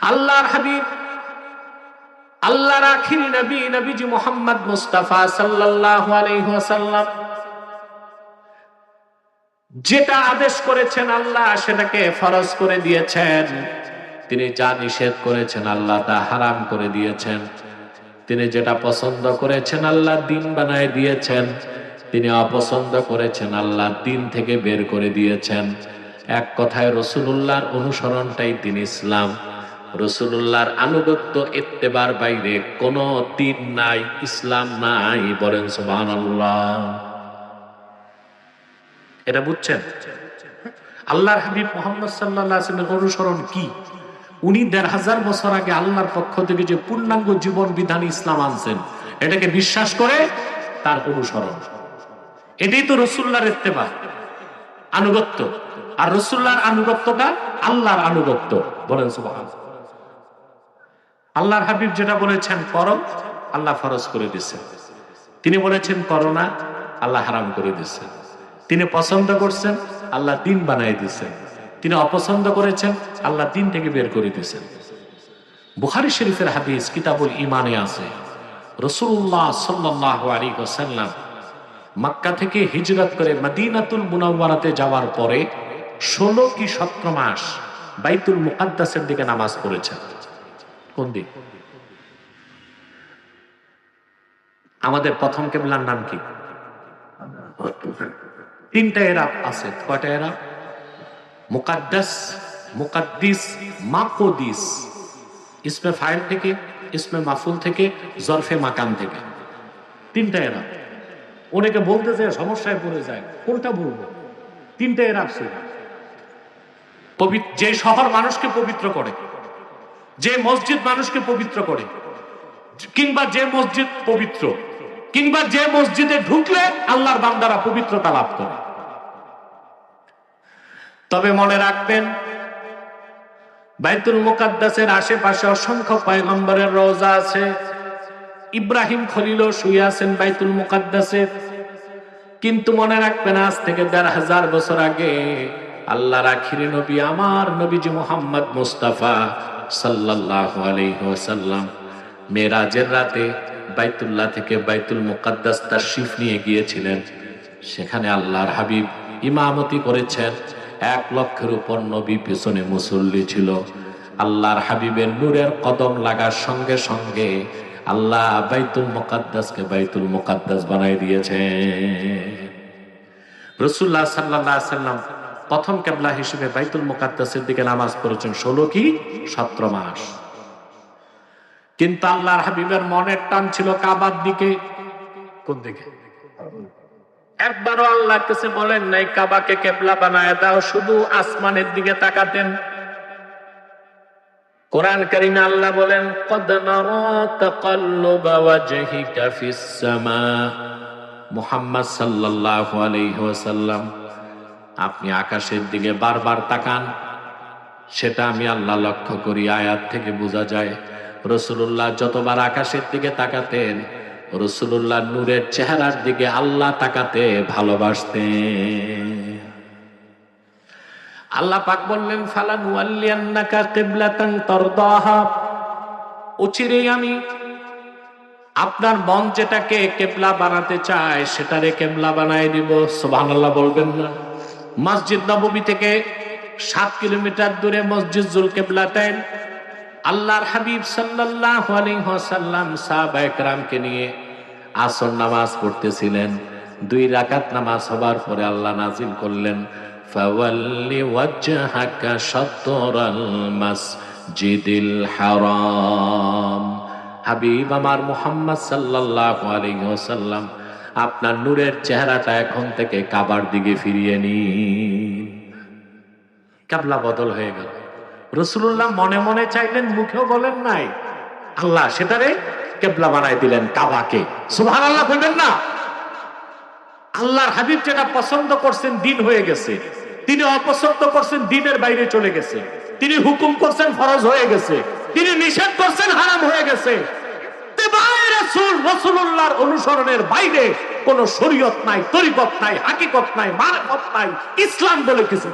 আল্লাহর হাবিব, আল্লাহর আখিরি নবী, নবীজি মোহাম্মদ মুস্তাফা সাল্লাল্লাহু আলাইহি ওয়াসাল্লাম, যেটা আদেশ করেছেন আল্লাহ, সেটাকে ফরজ করে দিয়েছেন। তিনি যা নিষেধ করেছেন আল্লাহ, তা হারাম করে দিয়েছেন। তিনি যেটা পছন্দ করেছেন আল্লাহ, দিন বানায় দিয়েছেন। তিনি অপছন্দ করেছেন আল্লাহ, দিন থেকে বের করে দিয়েছেন। এক কথায় রসুলুল্লাহর অনুসরণটাই তিনি ইসলাম। রসুলুল্লাহর আনুগত্য এত্তেবার বাইরে কোনো দিন নাই, ইসলাম নাই বলেন সুবহানাল্লাহ। এটা বুঝছেন? আল্লাহর হাবিব মোহাম্মদ সাল্লাহ অনুসরণ কি? উনি দেড় হাজার বছর আগে আল্লাহর পক্ষ থেকে যে পূর্ণাঙ্গ জীবন বিধান ইসলাম আনছেন, এটাকে বিশ্বাস করে তার অনুসরণ। এটাই তো রসুল্লাহর ইত্তেবা আনুগত্য। আর রসুল্লাহর আনুগত্যটা আল্লাহর আনুগত্য, বলেন সুবহান আল্লাহর হাবিব যেটা বলেছেন, করো, আল্লাহ ফরজ করে দিচ্ছেন তিনি বলেছেন, করো না, আল্লাহ হারাম করে দিচ্ছেন তিনি পছন্দ করছেন, আল্লাহ দিন বানাই দিচ্ছেন তিনি অপছন্দ করেছেন, আল্লাহ দিন থেকে বের করে দিয়েছেন বুখারি শরীফের হাদিস, কিতাবুল ইমানে আছে। রসুল্লাহ সাল্লাহ আলী মক্কা থেকে হিজরত করে মদিনাতুল মুনাওয়ারাতে যাওয়ার পরে ষোলো কি সতেরো মাস বাইতুল মুকাদ্দাসের দিকে নামাজ পড়েছেন। কোন দিক? আমাদের প্রথম কেবলার নাম কি? তিনটা এরাব আছে। কয়টা এরাব? মুকাদ্দাস, মুকাদ্দিস, মাকদিস। ইসমে ফাইল থেকে, ইসমে মাফুল থেকে, জরফে মাকাম থেকে। তিনটা এরাব। অনেকে বলতে যায় সমস্যায় পড়ে যায়। কোনটা বলব? তিনটা এরাব ছিল। পবিত্র যে শহর মানুষকে পবিত্র করে। যে মসজিদ মানুষকে পবিত্র করে, কিংবা যে মসজিদ পবিত্র, কিংবা যে মসজিদে ঢুকলে আল্লাহর বান্দারা পবিত্রতা লাভ করে। তবে মনে রাখবেন, বাইতুল মুকাদ্দাসের আশেপাশে অসংখ্য পয়গম্বরের রোজা আছে। ইব্রাহিম খলিল শুয়ে আছেন বাইতুল মুকাদ্দাসের কিন্তু মনে রাখবেন, আজ থেকে দেড় হাজার বছর আগে আল্লাহর আখিরি নবী, আমার নবীজি মোহাম্মদ মুস্তাফা মেরাজের রাতে বাইতুল্লাহ থেকে বাইতুল মুকাদ্দাস নিয়ে গিয়েছিলেন। সেখানে আল্লাহর হাবিব ইমামতি করেছেন। এক লক্ষের উপর নবী পিছনে মুসল্লি ছিল। আল্লাহর হাবিবের নূরের কদম লাগার সঙ্গে সঙ্গে আল্লাহ বাইতুল মুকাদ্দাসকে বাইতুল মুকাদ্দাস বানাই দিয়েছে রসুল্লাহ সাল্লাহ সাল্লাম প্রথম কেবলা হিসেবে বাইতুল মুকাদ্দাসের দিকে নামাজ পড়েছেন ষোলো কি? সতেরো মাস। কিন্তু আল্লাহর হাবিবের মনের টান ছিল কাবার দিকে। কোন দিকে? একবারও আল্লাহ কাছে বলেন নাই, কাবাকে কেবলা বানায় দাও, শুধু আসমানের দিকে তাকাতেন। কোরআন কারিমে আল্লাহ বলেন, কদ নারা তাকাল্লুবা ওয়াজহিকা ফিস সামা। মুহাম্মদ সাল্লাল্লাহু আলাইহি ওয়াসাল্লাম আপনি আকাশের দিকে বারবার তাকান, সেটা আমি আল্লাহ লক্ষ্য করি, আয়াত থেকে বোঝা যায় রসুল্লাহ যতবার আকাশের দিকে তাকাতেন রসুল্লাহ নূরের চেহারার দিকে আল্লাহ তাকাতে ভালোবাসতেন। আল্লাহ পাক বললেন, ফালান ওয়াল্লিয়ান্নাকা কিবলাতান তারদাহা। অচিরেই আমি আপনার মন যেটাকে কেবলা বানাতে চায়, সেটারে কেবলা বানায় দিব। সুবহানাল্লাহ বলবেন না। মসজিদ নববী থেকে সাত কিলোমিটার দূরে মসজিদ জুল কেবলাতেন আল্লাহর হাবিব সাল্লাল্লাহু আলাইহি ওয়াসাল্লাম সাহাবা একরামকে নিয়ে আসর নামাজ পড়তেছিলেন। দুই রাকাত নামাজ হবার পরে আল্লাহ নাজিল করলেন হাবিব আমার মুহাম্মদ সাল্লাল্লাহু আলাইহি আপনার নূরের চেহারাটা এখন থেকে কাবার দিকে ফিরিয়ে নিন। কাবলা বদল হয়ে গেল। রসুল্লাহ মনে মনে চাইলেন, মুখেও বলেন নাই। আল্লাহ সেটারে কেবলা বানাই দিলেন কাবাকে। সুভান আল্লাহ বলবেন না। আল্লাহর হাবিব যেটা পছন্দ করছেন, দিন হয়ে গেছে। তিনি অপছন্দ করছেন, দিনের বাইরে চলে গেছে। তিনি হুকুম করছেন, ফরজ হয়ে গেছে। তিনি নিষেধ করছেন, হারাম হয়ে গেছে। রসুল্লাহর অনুসরণের বাইরে কোন শরীয়ত নাই, তরিকত নাই, হাকিকত নাই মারফত নাই, ইসলাম বলে কিছু।